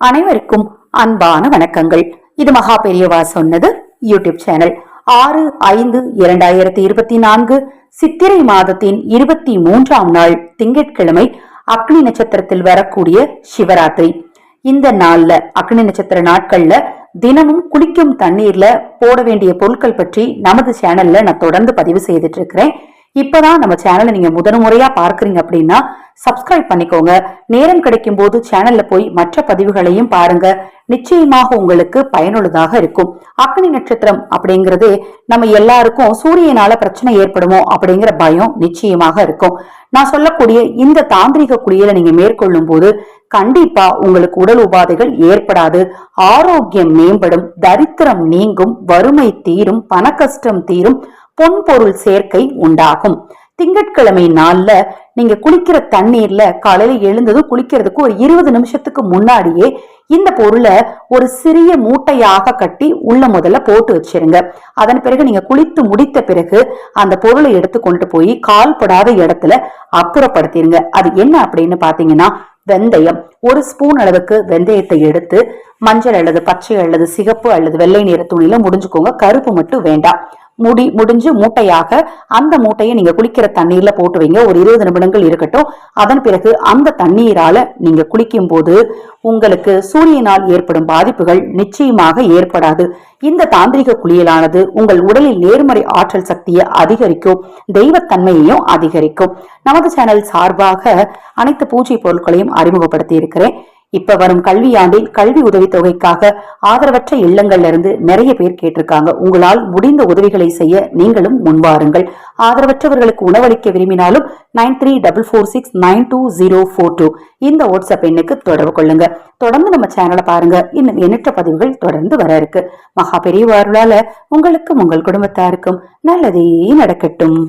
அனைவருக்கும் அன்பான வணக்கங்கள். இது மகா பெரியவா சொன்னது யூடியூப் சேனல். ஆறு ஐந்து இரண்டாயிரத்தி இருபத்தி நான்கு சித்திரை மாதத்தின் இருபத்தி மூன்றாம் நாள் திங்கட்கிழமை அக்னி நட்சத்திரத்தில் வரக்கூடிய சிவராத்திரி. இந்த நாள்ல அக்னி நட்சத்திர நாட்கள்ல தினமும் குளிக்கும் தண்ணீர்ல போட வேண்டிய பொருட்கள் பற்றி நமது சேனல்ல நான் தொடர்ந்து பதிவு செய்துட்டு இருக்கிறேன். இப்பதான் நம்ம சேனலை நீங்க முதல் முறையா பார்க்கறீங்க அப்படின்னா சப்ஸ்கிரைப் பண்ணிக்கோங்க. நேரம் கிடைக்கும் போது சேனல்ல போய் மற்ற பதிவுகளையும் பாருங்க. நிச்சயமாக உங்களுக்கு பயனுள்ளதாக இருக்கும். அக்னி நட்சத்திரம் அப்படிங்கிறது நம்ம எல்லாருக்கும் சூரியனால பிரச்சனை ஏற்படுமோ அப்படிங்கிற பயம் நிச்சயமாக இருக்கும். நான் சொல்லக்கூடிய இந்த தாந்திரிக குளியலை நீங்க மேற்கொள்ளும் போது கண்டிப்பா உங்களுக்கு உடல் உபாதைகள் ஏற்படாது. ஆரோக்கியம் மேம்படும் தரித்திரம் நீங்கும் வறுமை தீரும் பண கஷ்டம் தீரும் பொன் பொருள் சேர்க்கை உண்டாகும். திங்கட்கிழமை நாள்ல நீங்க குளிக்கிற தண்ணீர்ல காலையில எழுந்ததும் குளிக்கிறதுக்கு ஒரு இருபது நிமிஷத்துக்கு முன்னாடியே இந்த பொருளை ஒரு சிறிய மூட்டையாக கட்டி உள்ள முதல்ல போட்டு வச்சிருங்க. அதன் பிறகு நீங்க குளித்து முடித்த பிறகு அந்த பொருளை எடுத்து கொண்டு போய் கால் படாத இடத்துல அப்புறப்படுத்திருங்க. அது என்ன அப்படின்னு பாத்தீங்கன்னா வெந்தயம். ஒரு ஸ்பூன் அளவுக்கு வெந்தயத்தை எடுத்து மஞ்சள் அல்லது பச்சை அல்லது சிகப்பு அல்லது வெள்ளை நிற துணியில முடிஞ்சுக்கோங்க. கருப்பு மட்டும் வேண்டாம். முடி முடிஞ்சு மூட்டையாக அந்த மூட்டையை நீங்க குளிக்கிற தண்ணீர்ல போட்டு வைங்க ஒரு இருபது நிமிடங்கள் இருக்கட்டும். அதன் பிறகு அந்த தண்ணீரால நீங்க குளிக்கும் போது உங்களுக்கு சூரியனால் ஏற்படும் பாதிப்புகள் நிச்சயமாக ஏற்படாது. இந்த தாந்திரிக குளியலானது உங்கள் உடலில் நேர்மறை ஆற்றல் சக்தியை அதிகரிக்கும் தெய்வத்தன்மையையும் அதிகரிக்கும். நமது சேனல் சார்பாக அனைத்து பூஜை பொருட்களையும் அறிமுகப்படுத்தி இருக்கிறேன் இப்ப வரும் கல்வியாண்டில் கல்வி உதவித்தொகைக்காக ஆதரவற்ற இல்லங்கள்ல இருந்து நிறைய பேர் கேட்டிருக்காங்க. உங்களால் முடிந்த உதவிகளை செய்ய நீங்களும் முன்வாருங்கள். ஆதரவற்றவர்களுக்கு உணவளிக்க விரும்பினாலும் nine three double four six nine two zero four two இந்த வாட்ஸ்அப் எண்ணுக்கு தொடர்பு கொள்ளுங்க. தொடர்ந்து நம்ம சேனலை பாருங்க. இன்னும் எண்ணற்ற பதிவுகள் தொடர்ந்து வர இருக்கு. மகா பெரியவாருளால உங்களுக்கும் உங்கள் குடும்பத்தாருக்கும் நல்லதே நடக்கட்டும்.